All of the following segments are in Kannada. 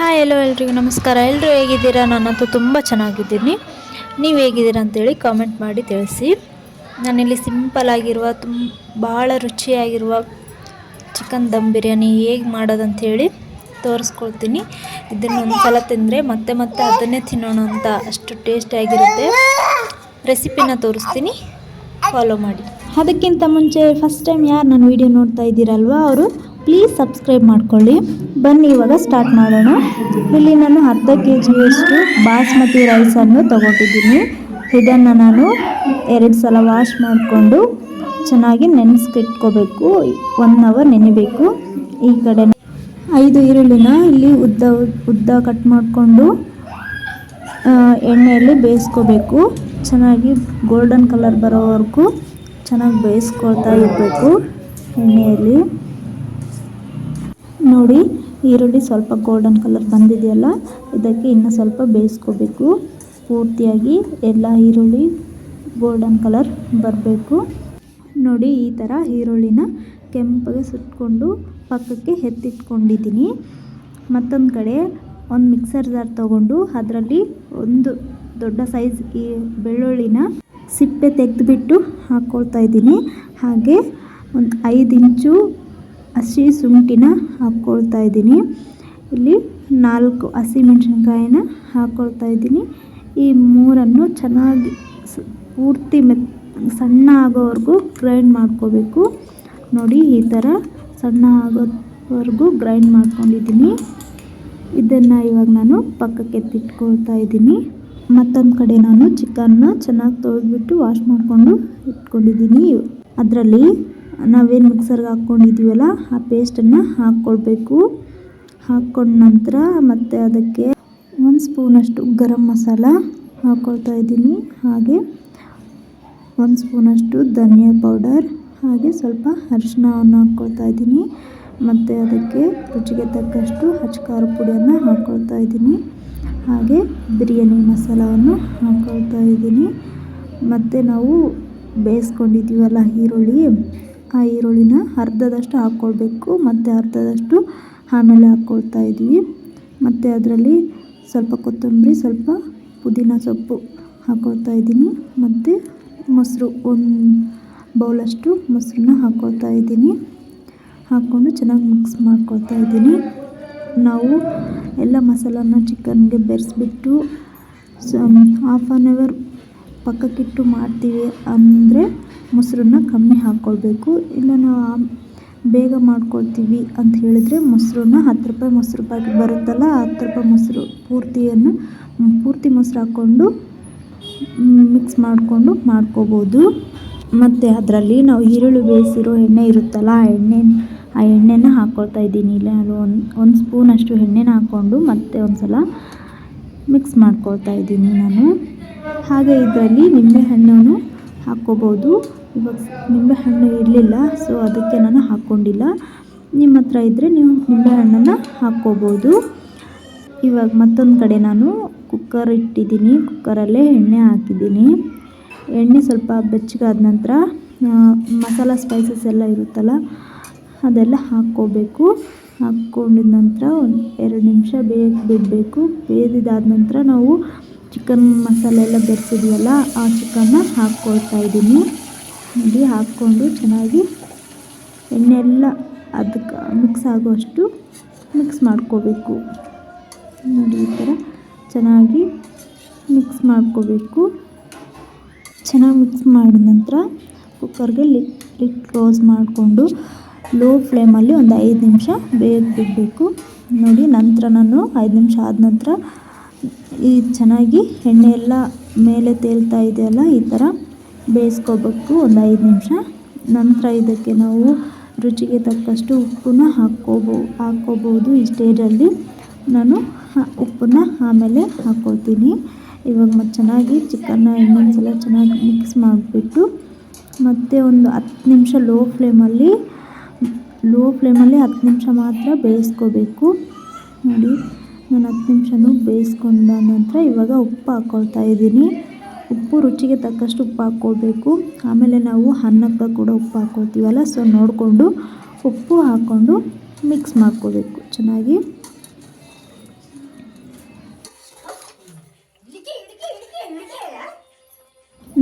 ಹಾಯ್, ಎಲ್ಲೋ ಎಲ್ರಿಗೂ ನಮಸ್ಕಾರ. ಎಲ್ಲರೂ ಹೇಗಿದ್ದೀರಾ? ನಾನಂತೂ ತುಂಬ ಚೆನ್ನಾಗಿದ್ದೀನಿ. ನೀವು ಹೇಗಿದ್ದೀರಾ ಅಂತೇಳಿ ಕಾಮೆಂಟ್ ಮಾಡಿ ತಿಳಿಸಿ. ನಾನಿಲ್ಲಿ ಸಿಂಪಲ್ ಆಗಿರುವ ತುಂಬ ಭಾಳ ರುಚಿಯಾಗಿರುವ ಚಿಕನ್ ದಮ್ ಬಿರಿಯಾನಿ ಹೇಗೆ ಮಾಡೋದಂಥೇಳಿ ತೋರಿಸ್ಕೊಳ್ತೀನಿ. ಇದನ್ನು ಒಂದು ಸಲ ತಿಂದರೆ ಮತ್ತೆ ಮತ್ತೆ ಅದನ್ನೇ ತಿನ್ನೋಣ ಅಂತ ಅಷ್ಟು ಟೇಸ್ಟಿಯಾಗಿರುತ್ತೆ ರೆಸಿಪಿನ ತೋರಿಸ್ತೀನಿ. ಫಾಲೋ ಮಾಡಿ. ಅದಕ್ಕಿಂತ ಮುಂಚೆ ಫಸ್ಟ್ ಟೈಮ್ ಯಾರು ನನ್ನ ವಿಡಿಯೋ ನೋಡ್ತಾ ಇದ್ದೀರಲ್ವ, ಅವರು ಪ್ಲೀಸ್ ಸಬ್ಸ್ಕ್ರೈಬ್ ಮಾಡ್ಕೊಳ್ಳಿ. ಬನ್ನಿ, ಇವಾಗ ಸ್ಟಾರ್ಟ್ ಮಾಡೋಣ. ಇಲ್ಲಿ ನಾನು ಅರ್ಧ ಕೆ ಜಿಯಷ್ಟು ಬಾಸ್ಮತಿ ರೈಸನ್ನು ತಗೊಂಡಿದ್ದೀನಿ. ಇದನ್ನು ನಾನು ಎರಡು ಸಲ ವಾಶ್ ಮಾಡಿಕೊಂಡು ಚೆನ್ನಾಗಿ ನೆನೆಸ್ಕಿಟ್ಕೋಬೇಕು. One hour ನೆನೆಬೇಕು. ಈ ಕಡೆ ಐದು ಈರುಳ್ಳಿನ ಇಲ್ಲಿ ಉದ್ದ ಉದ್ದ ಕಟ್ ಮಾಡಿಕೊಂಡು ಎಣ್ಣೆಯಲ್ಲಿ ಬೇಯಿಸ್ಕೋಬೇಕು. ಚೆನ್ನಾಗಿ ಗೋಲ್ಡನ್ ಕಲರ್ ಬರೋವರೆಗೂ ಚೆನ್ನಾಗಿ ಬೇಯಿಸ್ಕೊಳ್ತಾ ಇರಬೇಕು ಎಣ್ಣೆಯಲ್ಲಿ. ನೋಡಿ ಈರುಳ್ಳಿ ಸ್ವಲ್ಪ ಗೋಲ್ಡನ್ ಕಲರ್ ಬಂದಿದೆಯಲ್ಲ, ಇದಕ್ಕೆ ಇನ್ನೂ ಸ್ವಲ್ಪ ಬೇಯಿಸ್ಕೋಬೇಕು. ಪೂರ್ತಿಯಾಗಿ ಎಲ್ಲ ಈರುಳ್ಳಿ ಗೋಲ್ಡನ್ ಕಲರ್ ಬರಬೇಕು. ನೋಡಿ, ಈ ಥರ ಈರುಳ್ಳಿನ ಕೆಂಪಗೆ ಸುಟ್ಕೊಂಡು ಪಕ್ಕಕ್ಕೆ ಎತ್ತಿಟ್ಕೊಂಡಿದ್ದೀನಿ. ಮತ್ತೊಂದು ಕಡೆ ಒಂದು ಮಿಕ್ಸರ್ ಜಾರ್ ತೊಗೊಂಡು ಅದರಲ್ಲಿ ಒಂದು ದೊಡ್ಡ ಸೈಜ್ ಈ ಬೆಳ್ಳುಳ್ಳಿನ ಸಿಪ್ಪೆ ತೆಗೆದುಬಿಟ್ಟು ಹಾಕ್ಕೊಳ್ತಾ ಇದ್ದೀನಿ. ಹಾಗೆ ಒಂದು ಐದು ಇಂಚು ಹಸಿ ಶುಂಠಿನ ಹಾಕ್ಕೊಳ್ತಾ ಇದ್ದೀನಿ. ಇಲ್ಲಿ ನಾಲ್ಕು ಹಸಿಮೆಣ್ಸಿನ್ಕಾಯಿನ ಹಾಕ್ಕೊಳ್ತಾ ಇದ್ದೀನಿ. ಈ ಮೂರನ್ನು ಚೆನ್ನಾಗಿ ಪೂರ್ತಿ ಮೆತ್ ಸಣ್ಣ ಆಗೋವರೆಗೂ ಗ್ರೈಂಡ್ ಮಾಡ್ಕೋಬೇಕು. ನೋಡಿ, ಈ ಥರ ಸಣ್ಣ ಆಗೋವರೆಗೂ ಗ್ರೈಂಡ್ ಮಾಡ್ಕೊಂಡಿದ್ದೀನಿ. ಇದನ್ನು ಇವಾಗ ನಾನು ಪಕ್ಕಕ್ಕೆ ಎತ್ತಿಟ್ಕೊಳ್ತಾ ಇದ್ದೀನಿ. ಮತ್ತೊಂದು ಕಡೆ ನಾನು ಚಿಕನ್ನ ಚೆನ್ನಾಗಿ ತೊಳೆದ್ಬಿಟ್ಟು ವಾಶ್ ಮಾಡಿಕೊಂಡು ಇಟ್ಕೊಂಡಿದ್ದೀನಿ. ಅದರಲ್ಲಿ ನಾವೇನು ಮಿಕ್ಸರ್ಗೆ ಹಾಕ್ಕೊಂಡಿದ್ದೀವಲ್ಲ ಆ ಪೇಸ್ಟನ್ನು ಹಾಕ್ಕೊಳ್ಬೇಕು. ಹಾಕ್ಕೊಂಡ ನಂತರ ಮತ್ತು ಅದಕ್ಕೆ ಒಂದು ಸ್ಪೂನಷ್ಟು ಗರಂ ಮಸಾಲ ಹಾಕ್ಕೊಳ್ತಾ ಇದ್ದೀನಿ. ಹಾಗೆ ಒಂದು ಸ್ಪೂನಷ್ಟು ಧನಿಯಾ ಪೌಡರ್, ಹಾಗೆ ಸ್ವಲ್ಪ ಅರಿಶಿನವನ್ನು ಹಾಕ್ಕೊಳ್ತಾ ಇದ್ದೀನಿ. ಮತ್ತು ಅದಕ್ಕೆ ರುಚಿಗೆ ತಕ್ಕಷ್ಟು ಹಚ್ಕಾರ ಪುಡಿಯನ್ನು ಹಾಕ್ಕೊಳ್ತಾ ಇದ್ದೀನಿ. ಹಾಗೆ ಬಿರಿಯಾನಿ ಮಸಾಲವನ್ನು ಹಾಕ್ಕೊಳ್ತಾ ಇದ್ದೀನಿ. ಮತ್ತು ನಾವು ಬೇಯಿಸ್ಕೊಂಡಿದ್ದೀವಲ್ಲ ಈರುಳ್ಳಿ ಆ ಈರುಳ್ಳಿನ ಅರ್ಧದಷ್ಟು ಹಾಕ್ಕೊಳ್ಬೇಕು. ಮತ್ತು ಅರ್ಧದಷ್ಟು ಆಮೇಲೆ ಹಾಕ್ಕೊಳ್ತಾ ಇದ್ದೀವಿ ಮತ್ತು ಅದರಲ್ಲಿ ಸ್ವಲ್ಪ ಕೊತ್ತಂಬರಿ, ಸ್ವಲ್ಪ ಪುದೀನ ಸೊಪ್ಪು ಹಾಕ್ಕೊಳ್ತಾ ಇದ್ದೀನಿ. ಮತ್ತು ಮೊಸರು, ಒಂದು ಬೌಲಷ್ಟು ಮೊಸರನ್ನ ಹಾಕ್ಕೊಳ್ತಾ ಇದ್ದೀನಿ. ಹಾಕ್ಕೊಂಡು ಚೆನ್ನಾಗಿ ಮಿಕ್ಸ್ ಮಾಡ್ಕೊಳ್ತಾ ಇದ್ದೀನಿ. ನಾವು ಎಲ್ಲ ಮಸಾಲನ ಚಿಕನ್ಗೆ ಬೆರೆಸ್ಬಿಟ್ಟು ಸ ಹಾಫ್ ಆನ್ ಅವರ್ ಪಕ್ಕಕ್ಕಿಟ್ಟು ಮಾಡ್ತೀವಿ. ಅಂದರೆ ಮೊಸರನ್ನ ಕಮ್ಮಿ ಹಾಕ್ಕೊಳ್ಬೇಕು ಇಲ್ಲ ನಾವು ಬೇಗ ಮಾಡ್ಕೊಳ್ತೀವಿ ಅಂತ ಹೇಳಿದರೆ ಮೊಸರನ್ನ ಹತ್ತು ರೂಪಾಯಿ ಮೊಸರು ಪ್ಯಾಕೆಟ್ ಬರುತ್ತಲ್ಲ, ಹತ್ತು ರೂಪಾಯಿ ಮೊಸರು ಪೂರ್ತಿಯನ್ನು, ಪೂರ್ತಿ ಮೊಸರು ಹಾಕ್ಕೊಂಡು ಮಿಕ್ಸ್ ಮಾಡಿಕೊಂಡು ಮಾಡ್ಕೋಬೋದು. ಮತ್ತು ಅದರಲ್ಲಿ ನಾವು ಈರುಳ್ಳಿ ಬೇಯಿಸಿರೋ ಎಣ್ಣೆ ಇರುತ್ತಲ್ಲ, ಆ ಎಣ್ಣೆ, ಆ ಎಣ್ಣೆನ ಹಾಕ್ಕೊಳ್ತಾ ಇದ್ದೀನಿ. ಇಲ್ಲ ಒಂದು ಒಂದು ಸ್ಪೂನಷ್ಟು ಎಣ್ಣೆನ ಹಾಕ್ಕೊಂಡು ಮತ್ತೆ ಒಂದು ಸಲ ಮಿಕ್ಸ್ ಮಾಡ್ಕೊಳ್ತಾ ಇದ್ದೀನಿ ನಾನು. ಹಾಗೆ ಇದರಲ್ಲಿ ನಿಂಬೆಹಣ್ಣನ್ನು ಹಾಕ್ಕೋಬೋದು. ಇವಾಗ ನಿಂಬೆಹಣ್ಣು ಇರಲಿಲ್ಲ ಸೊ ಅದಕ್ಕೆ ನಾನು ಹಾಕ್ಕೊಂಡಿಲ್ಲ ನಿಮ್ಮ ಹತ್ರ ಇದ್ದರೆ ನೀವು ನಿಂಬೆಹಣ್ಣನ್ನು ಹಾಕ್ಕೋಬೋದು. ಇವಾಗ ಮತ್ತೊಂದು ಕಡೆ ನಾನು ಕುಕ್ಕರ್ ಇಟ್ಟಿದ್ದೀನಿ. ಕುಕ್ಕರಲ್ಲೇ ಎಣ್ಣೆ ಹಾಕಿದ್ದೀನಿ. ಎಣ್ಣೆ ಸ್ವಲ್ಪ ಬೆಚ್ಚಗಾದ ನಂತರ ಮಸಾಲ ಸ್ಪೈಸಸ್ ಎಲ್ಲ ಇರುತ್ತಲ್ಲ, ಅದೆಲ್ಲ ಹಾಕ್ಕೋಬೇಕು. ಹಾಕ್ಕೊಂಡಿದ ನಂತರ ಒಂದು ಎರಡು ನಿಮಿಷ ಬೇಗ ಬಿಡಬೇಕು. ಬೇದಿದಾದ ನಂತರ ನಾವು ಚಿಕನ್ ಮಸಾಲೆ ಎಲ್ಲ ಬೆರೆಸಿದ್ವಲ್ಲ, ಆ ಚಿಕನ್ನ ಹಾಕ್ಕೊಳ್ತಾ ಇದ್ದೀನಿ. ನೋಡಿ ಹಾಕ್ಕೊಂಡು ಚೆನ್ನಾಗಿ ಎಣ್ಣೆ ಎಲ್ಲ ಅದಕ್ಕೆ ಮಿಕ್ಸ್ ಆಗೋಷ್ಟು ಮಿಕ್ಸ್ ಮಾಡ್ಕೋಬೇಕು. ನೋಡಿ ಈ ಥರ ಚೆನ್ನಾಗಿ ಮಿಕ್ಸ್ ಮಾಡ್ಕೋಬೇಕು. ಚೆನ್ನಾಗಿ ಮಿಕ್ಸ್ ಮಾಡಿದ ನಂತರ ಕುಕ್ಕರ್ಗೆ ಲಿಟ್ ಲಿಟ್ ಕ್ಲೋಸ್ ಮಾಡಿಕೊಂಡು ಲೋ ಫ್ಲೇಮಲ್ಲಿ ಒಂದು ಐದು ನಿಮಿಷ ಬೇಗ ಬಿಡಬೇಕು. ನೋಡಿ ನಂತರ ನಾನು ಐದು ನಿಮಿಷ ಆದ ನಂತರ ಈ ಚೆನ್ನಾಗಿ ಎಣ್ಣೆ ಎಲ್ಲ ಮೇಲೆ ತೇಲ್ತಾ ಇದೆಯಲ್ಲ ಈ ಥರ ಬೇಯಿಸ್ಕೋಬೇಕು ಒಂದು ಐದು ನಿಮಿಷ. ನಂತರ ಇದಕ್ಕೆ ನಾವು ರುಚಿಗೆ ತಕ್ಕಷ್ಟು ಉಪ್ಪನ್ನ ಹಾಕ್ಕೋಬೋ, ಹಾಕ್ಕೋಬೋದು ಈ ಸ್ಟೇಜಲ್ಲಿ. ನಾನು ಉಪ್ಪನ್ನ ಆಮೇಲೆ ಹಾಕ್ಕೊಳ್ತೀನಿ. ಇವಾಗ ಮತ್ತು ಚೆನ್ನಾಗಿ ಚಿಕನ್ನ, ಇನ್ನೊಂದು ಸಲ ಚೆನ್ನಾಗಿ ಮಿಕ್ಸ್ ಮಾಡಿಬಿಟ್ಟು ಮತ್ತು ಒಂದು ಹತ್ತು ನಿಮಿಷ ಲೋ ಫ್ಲೇಮಲ್ಲಿ ಲೋ ಫ್ಲೇಮಲ್ಲಿ ಹತ್ತು ನಿಮಿಷ ಮಾತ್ರ ಬೇಯಿಸ್ಕೋಬೇಕು. ನೋಡಿ, ನಾನು ಹತ್ತು ನಿಮಿಷನೂ ಬೇಯಿಸ್ಕೊಂಡ ನಂತರ ಇವಾಗ ಉಪ್ಪು ಹಾಕ್ಕೊಳ್ತಾ ಇದ್ದೀನಿ. ಉಪ್ಪು ರುಚಿಗೆ ತಕ್ಕಷ್ಟು ಉಪ್ಪು ಹಾಕ್ಕೋಬೇಕು ಆಮೇಲೆ ನಾವು ಅನ್ನಕ್ಕೆ ಕೂಡ ಉಪ್ಪು ಹಾಕ್ಕೋತೀವಲ್ಲ ಸೊ ನೋಡಿಕೊಂಡು ಉಪ್ಪು ಹಾಕ್ಕೊಂಡು ಮಿಕ್ಸ್ ಮಾಡ್ಕೋಬೇಕು ಚೆನ್ನಾಗಿ?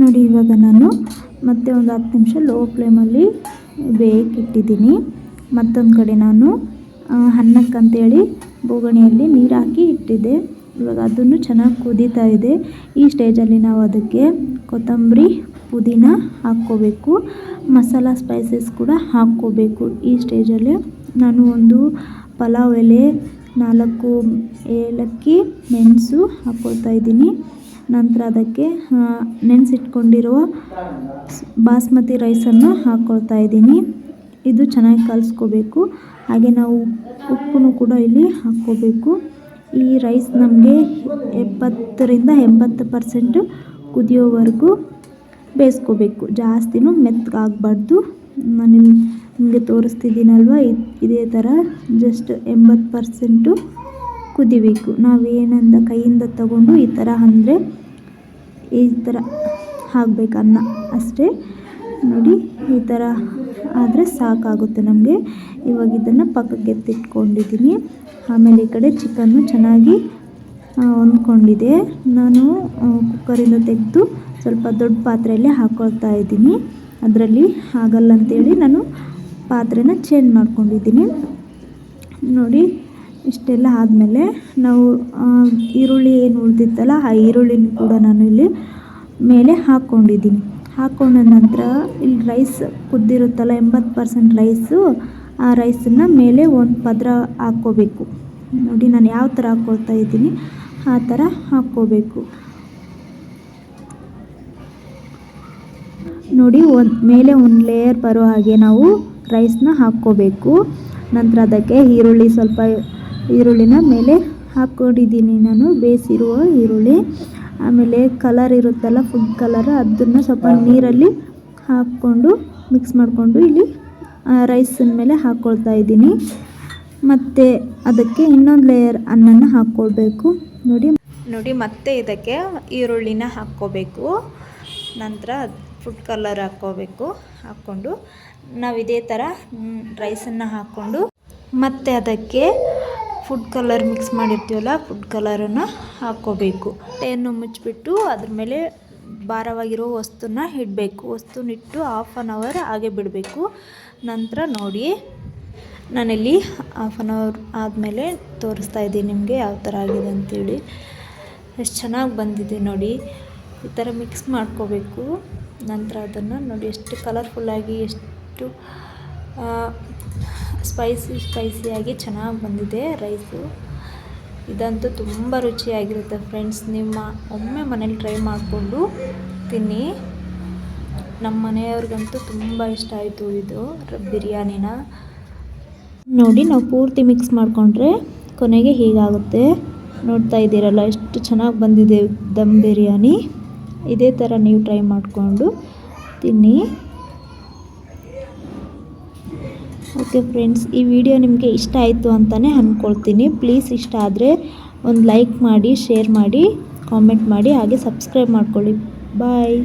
ನೋಡಿ, ಇವಾಗ ನಾನು ಮತ್ತೆ ಒಂದು ಹತ್ತು ನಿಮಿಷ ಲೋ ಫ್ಲೇಮಲ್ಲಿ ಇಟ್ಟಿದ್ದೀನಿ ಮತ್ತೊಂದು ಕಡೆ ನಾನು ಅನ್ನಕ್ಕಂತೇಳಿ ಬೋಗಣಿಯಲ್ಲಿ ನೀರು ಹಾಕಿ ಇಟ್ಟಿದ್ದೆ. ಇವಾಗ ಅದನ್ನು ಚೆನ್ನಾಗಿ ಕುದೀತಾ ಇದೆ. ಈ ಸ್ಟೇಜಲ್ಲಿ ನಾವು ಅದಕ್ಕೆ ಕೊತ್ತಂಬರಿ, ಪುದೀನ ಹಾಕ್ಕೋಬೇಕು. ಮಸಾಲ ಸ್ಪೈಸಸ್ ಕೂಡ ಹಾಕ್ಕೋಬೇಕು. ಈ ಸ್ಟೇಜಲ್ಲಿ ನಾನು ಒಂದು ಪಲಾವ್ ಎಲೆ, ನಾಲ್ಕು ಏಲಕ್ಕಿ, ಮೆಣಸು ಹಾಕ್ಕೊಳ್ತಾ ಇದ್ದೀನಿ. ನಂತರ ಅದಕ್ಕೆ ನೆನೆಸಿಟ್ಕೊಂಡಿರುವ ಬಾಸ್ಮತಿ ರೈಸನ್ನು ಹಾಕ್ಕೊಳ್ತಾ ಇದ್ದೀನಿ. ಇದು ಚೆನ್ನಾಗಿ ಕಲಿಸ್ಕೋಬೇಕು. ಹಾಗೆ ನಾವು ಉಪ್ಪನ್ನು ಕೂಡ ಇಲ್ಲಿ ಹಾಕ್ಕೋಬೇಕು. ಈ ರೈಸ್ ನಮಗೆ ಎಪ್ಪತ್ತರಿಂದ ಎಂಬತ್ತು ಪರ್ಸೆಂಟು ಕುದಿಯೋವರೆಗೂ ಬೇಯಿಸ್ಕೋಬೇಕು. ಜಾಸ್ತಿನೂ ಮೆತ್ತಗಾಗಬಾರ್ದು. ನಾನು ನಿಮಗೆ ತೋರಿಸ್ತಿದ್ದೀನಲ್ವ? ಇದೇ ಥರ ಜಸ್ಟ್ ಎಂಬತ್ತು ಪರ್ಸೆಂಟು ಕುದಿಬೇಕು. ನಾವೇನಂದ ಕೈಯಿಂದ ತಗೊಂಡು ಈ ಥರ ಅಂದರೆ ಈ ಥರ ಹಾಕ್ಬೇಕು ಅನ್ನ ಅಷ್ಟೇ. ನೋಡಿ, ಈ ಥರ ಆದರೆ ಸಾಕಾಗುತ್ತೆ ನಮಗೆ. ಇವಾಗ ಇದನ್ನು ಪಕ್ಕಕ್ಕೆ ಎತ್ತಿಟ್ಕೊಂಡಿದ್ದೀನಿ ಆಮೇಲೆ ಈ ಕಡೆ ಚಿಕನ್ನು ಚೆನ್ನಾಗಿ ಹೊಂದ್ಕೊಂಡಿದೆ. ನಾನು ಕುಕ್ಕರಿಂದ ತೆಗೆದು ಸ್ವಲ್ಪ ದೊಡ್ಡ ಪಾತ್ರೆಯಲ್ಲಿ ಹಾಕ್ಕೊಳ್ತಾ ಇದ್ದೀನಿ. ಅದರಲ್ಲಿ ಆಗಲ್ಲ ಅಂತೇಳಿ ನಾನು ಪಾತ್ರೆನ ಚೇಂಜ್ ಮಾಡ್ಕೊಂಡಿದ್ದೀನಿ ನೋಡಿ, ಇಷ್ಟೆಲ್ಲ ಆದಮೇಲೆ ನಾವು ಈರುಳ್ಳಿ ಏನು ಉಳಿದಿತ್ತಲ್ಲ, ಆ ಈರುಳ್ಳಿನೂ ಕೂಡ ನಾನು ಇಲ್ಲಿ ಮೇಲೆ ಹಾಕ್ಕೊಂಡಿದ್ದೀನಿ ಹಾಕ್ಕೊಂಡ ನಂತರ ಇಲ್ಲಿ ರೈಸ್ ಕುದ್ದಿರುತ್ತಲ್ಲ, ಎಂಬತ್ತು ಪರ್ಸೆಂಟ್ ರೈಸು ಆ ರೈಸನ್ನು ಮೇಲೆ ಒಂದು ಪದರ ಹಾಕ್ಕೋಬೇಕು. ನೋಡಿ ನಾನು ಯಾವ ಥರ ಹಾಕ್ಕೊಳ್ತಾ ಇದ್ದೀನಿ. ಆ ಥರ ಹಾಕ್ಕೋಬೇಕು. ನೋಡಿ ಒಂದು ಮೇಲೆ ಒಂದು ಲೇಯರ್ ಬರೋ ಹಾಗೆ ನಾವು ರೈಸ್ನ ಹಾಕ್ಕೋಬೇಕು. ನಂತರ ಅದಕ್ಕೆ ಈರುಳ್ಳಿ ಸ್ವಲ್ಪ ಈರುಳ್ಳಿನ ಮೇಲೆ ಹಾಕ್ಕೊಂಡಿದ್ದೀನಿ ನಾನು. ಬೇಯಿಸಿರುವ ಈರುಳ್ಳಿ. ಆಮೇಲೆ ಕಲರ್ ಇರುತ್ತಲ್ಲ ಫುಡ್ ಕಲರ್ ಅದನ್ನು ಸ್ವಲ್ಪ ನೀರಲ್ಲಿ ಹಾಕ್ಕೊಂಡು ಮಿಕ್ಸ್ ಮಾಡಿಕೊಂಡು ಇಲ್ಲಿ ರೈಸಿನ ಮೇಲೆ ಹಾಕ್ಕೊಳ್ತಾ ಇದ್ದೀನಿ. ಮತ್ತು ಅದಕ್ಕೆ ಇನ್ನೊಂದು ಲೇಯರ್ ಅನ್ನನ ಹಾಕ್ಕೊಳ್ಬೇಕು ನೋಡಿ. ನೋಡಿ, ಮತ್ತೆ ಇದಕ್ಕೆ ಈರುಳ್ಳಿನ ಹಾಕ್ಕೋಬೇಕು. ನಂತರ ಫುಡ್ ಕಲರ್ ಹಾಕ್ಕೋಬೇಕು. ಹಾಕ್ಕೊಂಡು ನಾವು ಇದೇ ಥರ ರೈಸನ್ನು ಹಾಕ್ಕೊಂಡು ಮತ್ತೆ ಅದಕ್ಕೆ ಫುಡ್ ಕಲರ್ ಮಿಕ್ಸ್ ಮಾಡಿರ್ತೀವಲ್ಲ ಫುಡ್ ಕಲರನ್ನು ಹಾಕ್ಕೋಬೇಕು. ಟೆಯನ್ನು ಮುಚ್ಚಿಬಿಟ್ಟು ಅದ್ರ ಮೇಲೆ ಭಾರವಾಗಿರೋ ವಸ್ತುನ ಇಡಬೇಕು. ವಸ್ತುನಿಟ್ಟು ಹಾಫ್ ಆನ್ ಅವರ್ ಹಾಗೆ ಬಿಡಬೇಕು. ನಂತರ ನೋಡಿ, ನಾನಿಲ್ಲಿ ಹಾಫ್ ಆನ್ ಅವರ್ ಆದಮೇಲೆ ತೋರಿಸ್ತಾ ಇದ್ದೀನಿ ನಿಮಗೆ ಯಾವ ಥರ ಆಗಿದೆ ಅಂತೇಳಿ. ಎಷ್ಟು ಚೆನ್ನಾಗಿ ಬಂದಿದೆ ನೋಡಿ. ಈ ಥರ ಮಿಕ್ಸ್ ಮಾಡ್ಕೋಬೇಕು. ನಂತರ ಅದನ್ನು ನೋಡಿ, ಎಷ್ಟು ಕಲರ್ಫುಲ್ಲಾಗಿ ಎಷ್ಟು ಸ್ಪೈಸಿ ಸ್ಪೈಸಿಯಾಗಿ ಚೆನ್ನಾಗಿ ಬಂದಿದೆ ರೈಸು ಇದಂತೂ ತುಂಬ ರುಚಿಯಾಗಿರುತ್ತೆ ಫ್ರೆಂಡ್ಸ್ ನಿಮ್ಮ ಒಮ್ಮೆ ಮನೇಲಿ ಟ್ರೈ ಮಾಡಿಕೊಂಡು ತಿನ್ನಿ. ನಮ್ಮ ಮನೆಯವ್ರಿಗಂತೂ ತುಂಬ ಇಷ್ಟ ಆಯಿತು ಇದು ಬಿರಿಯಾನಿನ. ನೋಡಿ ನಾವು ಪೂರ್ತಿ ಮಿಕ್ಸ್ ಮಾಡಿಕೊಂಡ್ರೆ ಕೊನೆಗೆ ಹೀಗಾಗುತ್ತೆ. ನೋಡ್ತಾ ಇದ್ದೀರಲ್ಲ, ಎಷ್ಟು ಚೆನ್ನಾಗಿ ಬಂದಿದೆ ದಮ್ ಬಿರಿಯಾನಿ. ಇದೇ ಥರ ನೀವು ಟ್ರೈ ಮಾಡಿಕೊಂಡು ತಿನ್ನಿ. ಓಕೆ ಫ್ರೆಂಡ್ಸ್, ಈ ವಿಡಿಯೋ ನಿಮಗೆ ಇಷ್ಟ ಆಯಿತು ಅಂತಲೇ ಅಂದ್ಕೊಳ್ತೀನಿ ಪ್ಲೀಸ್ ಇಷ್ಟ ಆದರೆ ಒಂದು ಲೈಕ್ ಮಾಡಿ, ಶೇರ್ ಮಾಡಿ, ಕಾಮೆಂಟ್ ಮಾಡಿ, ಹಾಗೆ ಸಬ್ಸ್ಕ್ರೈಬ್ ಮಾಡ್ಕೊಳ್ಳಿ. ಬಾಯ್.